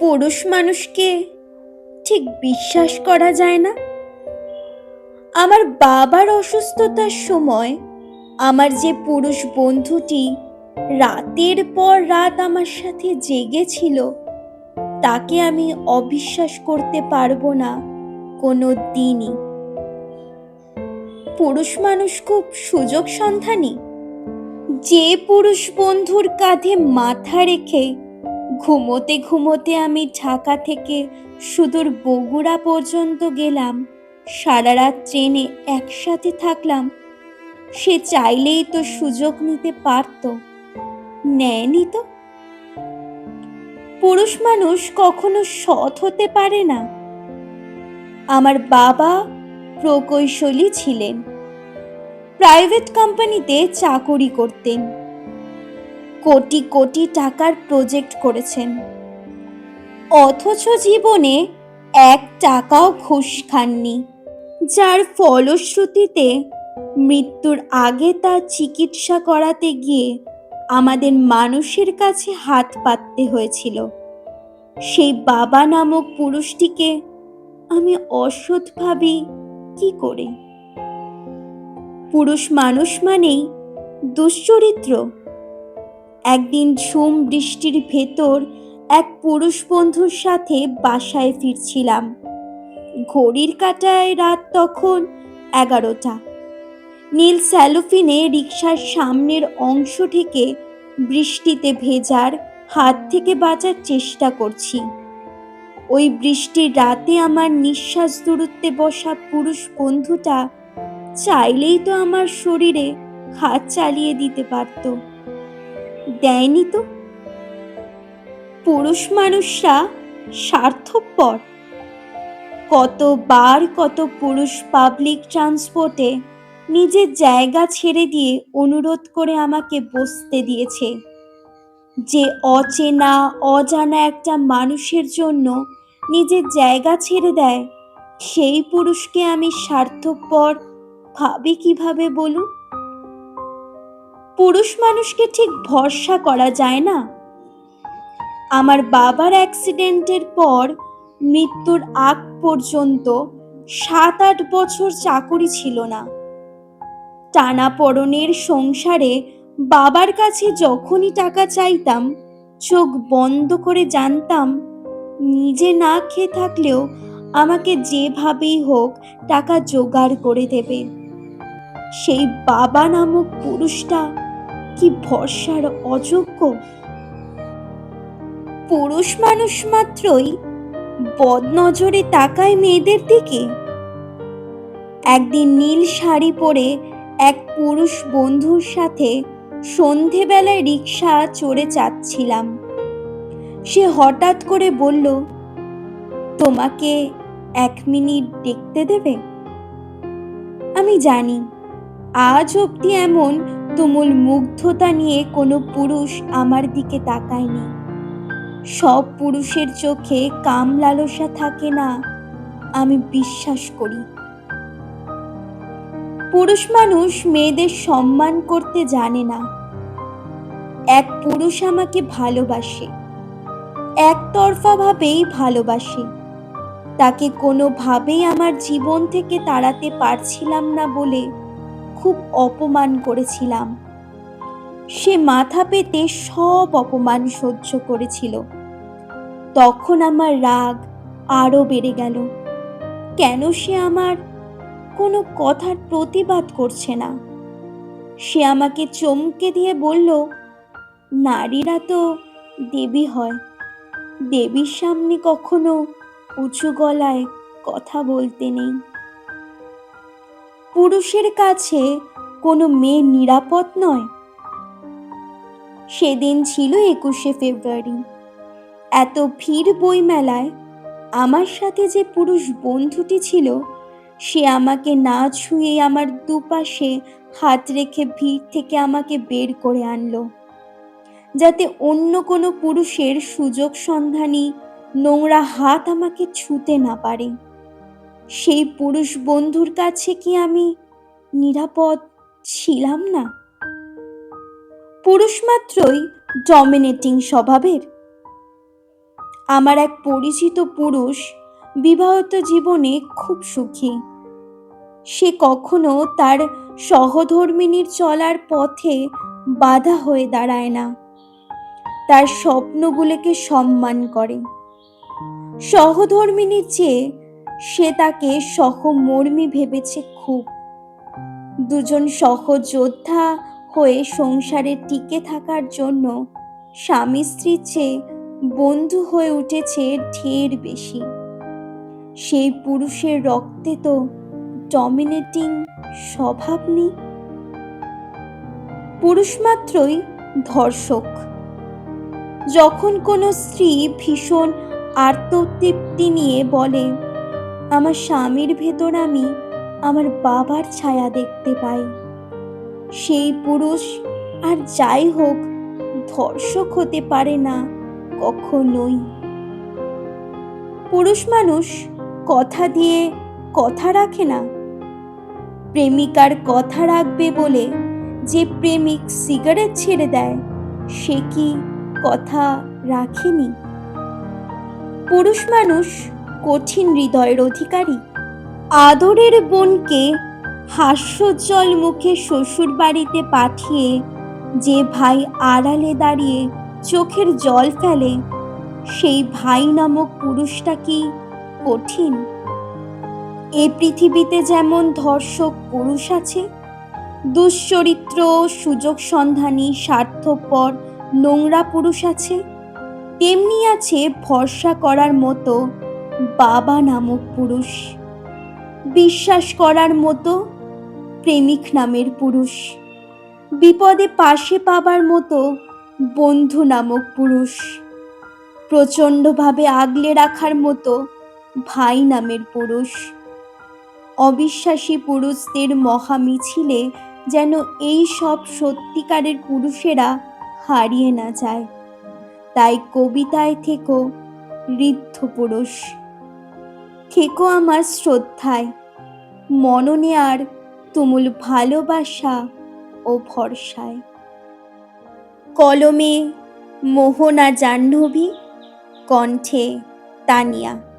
পুরুষ মানুষকে ঠিক বিশ্বাস করা যায় না? আমার বাবার অসুস্থতার সময় আমার যে পুরুষ বন্ধুটি রাতের পর রাত আমার সাথে জেগেছিল, তাকে আমি অবিশ্বাস করতে পারব না কোনো দিনই। পুরুষ মানুষ খুব সুযোগ সন্ধানী যে পুরুষ বন্ধুর কাঁধে মাথা রেখে ঘুমোতে ঘুমোতে আমি ঢাকা থেকে সুদূর বগুড়া পর্যন্ত গেলাম। সারা রাত ট্রেনে একসাথে থাকলাম। সে চাইলেই তো সুযোগ নিতে পারত। নেয়নি তো? পুরুষ মানুষ কখনো সৎ হতে পারে না। আমার বাবা প্রকৌশলী ছিলেন। প্রাইভেট কোম্পানিতে চাকরি করতেন। কোটি কোটি টাকার প্রজেক্ট করেছেন। অথচ জীবনে এক টাকাও ঘুষ খাননি। যার ফলশ্রুতিতে মৃত্যুর আগে তার চিকিৎসা করাতে গিয়ে আমাদের মানুষের কাছে হাত পাততে হয়েছিল। সেই বাবা নামক পুরুষটিকে আমি অসৎ ভাবি কি করে? পুরুষ মানুষ মানেই দুশ্চরিত্র। একদিন ঝুম বৃষ্টির ভেতর এক পুরুষ বন্ধুর সাথে বাসায় ফিরছিলাম। ঘড়ির কাটায় রাত তখন এগারোটা। নীল স্যালোফিনে রিক্সার সামনের অংশ থেকে বৃষ্টিতে ভেজার হাত থেকে বাঁচার চেষ্টা করছি। ওই বৃষ্টির রাতে আমার নিঃশ্বাস দূরত্বে বসা পুরুষ বন্ধুটা চাইলেই তো আমার শরীরে হাত চালিয়ে দিতে পারত। দেয়নি তো? পুরুষ মানুষরা স্বার্থপর। কতবার কত পুরুষ পাবলিক ট্রান্সপোর্টে নিজের জায়গা ছেড়ে দিয়ে অনুরোধ করে আমাকে বসতে দিয়েছে। যে অচেনা, অজানা একটা মানুষের জন্য নিজের জায়গা ছেড়ে দেয়, সেই পুরুষকে আমি স্বার্থপর ভাবি কীভাবে বলুন? পুরুষ মানুষকে ঠিক ভরসা করা যায় না। আমার বাবার অ্যাক্সিডেন্টের পর মৃত্যুর আগ পর্যন্ত সাত আট বছর চাকুরি ছিল না। টানাপড়নের সংসারে বাবার কাছে যখনই টাকা চাইতাম, চোখ বন্ধ করে জানতাম, নিজে না খেয়ে থাকলেও আমাকে যেভাবেই হোক টাকা জোগাড় করে দেবে। সেই বাবা নামক পুরুষটা কি ভরসার অযোগ্য? পুরুষ মানুষ মাত্রই বদনজরে তাকায় মেয়েদের দিকে। একদিন নীল শাড়ি পরে এক পুরুষ বন্ধুর সাথে সন্ধেবেলায় রিক্সা চড়ে যাচ্ছিলাম। সে হঠাৎ করে বলল, তোমাকে এক মিনিট দেখতে দেবে? আমি জানি। আজ অবধি এমন তুমুল মুগ্ধতা নিয়ে কোনো পুরুষ আমার দিকে তাকায়নি। সব পুরুষের চোখে কাম লালসা থাকে না, আমি বিশ্বাস করি। পুরুষ মানুষ মেয়েদের সম্মান করতে জানে না। এক পুরুষ আমাকে ভালোবাসে একতরফা ভাবেই ভালোবাসে। তাকে কোনোভাবেই আমার জীবন থেকে তাড়াতে পারছিলাম না বলে খুব অপমান করেছিলাম। সে মাথা পেতে সব অপমান সহ্য করেছিল। তখন আমার রাগ আরও বেড়ে গেল। কেন সে আমার কোনো কথার প্রতিবাদ করছে না? সে আমাকে চমকে দিয়ে বলল, নারীরা তো দেবী হয়। দেবীর সামনে কখনো উঁচু গলায় কথা বলতে নেই। পুরুষের কাছে কোনো মেয়ে নিরাপদ নয়। সেদিন ছিল একুশে ফেব্রুয়ারি। এত ভিড় বইমেলায় আমার সাথে যে পুরুষ বন্ধুটি ছিল, সে আমাকে না ছুঁয়ে আমার দুপাশে হাত রেখে ভিড় থেকে আমাকে বের করে আনলো, যাতে অন্য কোনো পুরুষের সুযোগ সন্ধানী নোংরা হাত আমাকে ছুঁতে না পারে। সেই পুরুষ বন্ধুর কাছে কি আমি নিরাপদ ছিলাম না? পুরুষ মাত্রই ডমিনেটিং স্বভাবের। আমার এক পরিচিত পুরুষ বিবাহিত জীবনে খুব সুখী। সে কখনো তার সহধর্মিনীর চলার পথে বাধা হয়ে দাঁড়ায় না। তার স্বপ্নগুলোকে সম্মান করে। সহধর্মিনীর চেয়ে সে তাকে সহমর্মী ভেবেছে খুব। দুজন সহযোদ্ধা হয়ে সংসারে টিকে থাকার জন্য স্বামী স্ত্রীর চেয়ে বন্ধু হয়ে উঠেছে ঢের বেশি। সেই পুরুষের রক্তে তো ডমিনেটিং স্বভাব নেই। পুরুষ মাত্রই ধর্ষক। যখন কোনো স্ত্রী ভীষণ আত্মতৃপ্তি নিয়ে বলে আমার স্বামীর ভেতর আমি আমার বাবার ছায়া দেখতে পাই। সেই পুরুষ আর যাই হোক, ধর্ষক হতে পারে না কখনোই। পুরুষ মানুষ কথা দিয়ে কথা রাখে না। প্রেমিকার কথা রাখবে বলে যে প্রেমিক সিগারেট ছেড়ে দেয়, সে কি কথা রাখেনি? পুরুষ মানুষ কঠিন হৃদয়ের অধিকারী। আদরের বোনকে হাস্যোজ্জ্বল মুখে শ্বশুর বাড়িতে পাঠিয়ে যে ভাই আড়ালে দাঁড়িয়ে চোখের জল ফেলে, সেই ভাই নামক পুরুষটা কি কঠিন? এ পৃথিবীতে যেমন ধর্ষক পুরুষ আছে, দুশ্চরিত্র, সুযোগ সন্ধানী, স্বার্থপর, নোংরা পুরুষ আছে, তেমনি আছে ভরসা করার মতো বাবা নামক পুরুষ, বিশ্বাস করার মতো প্রেমিক নামের পুরুষ, বিপদে পাশে পাবার মতো বন্ধু নামক পুরুষ, প্রচণ্ডভাবে আগলে রাখার মতো ভাই নামের পুরুষ। অবিশ্বাসী পুরুষদের মহামিছিলে যেন এই সব সত্যিকারের পুরুষেরা হারিয়ে না যায়। তাই কবিতায় থেকো, ঋদ্ধ পুরুষ। থেকো আমার শ্রদ্ধায়। মননে আর তুমুল ভালোবাসা ও ভরসায়। কলমে মোহনা জাহ্নবী কণ্ঠে তানিয়া।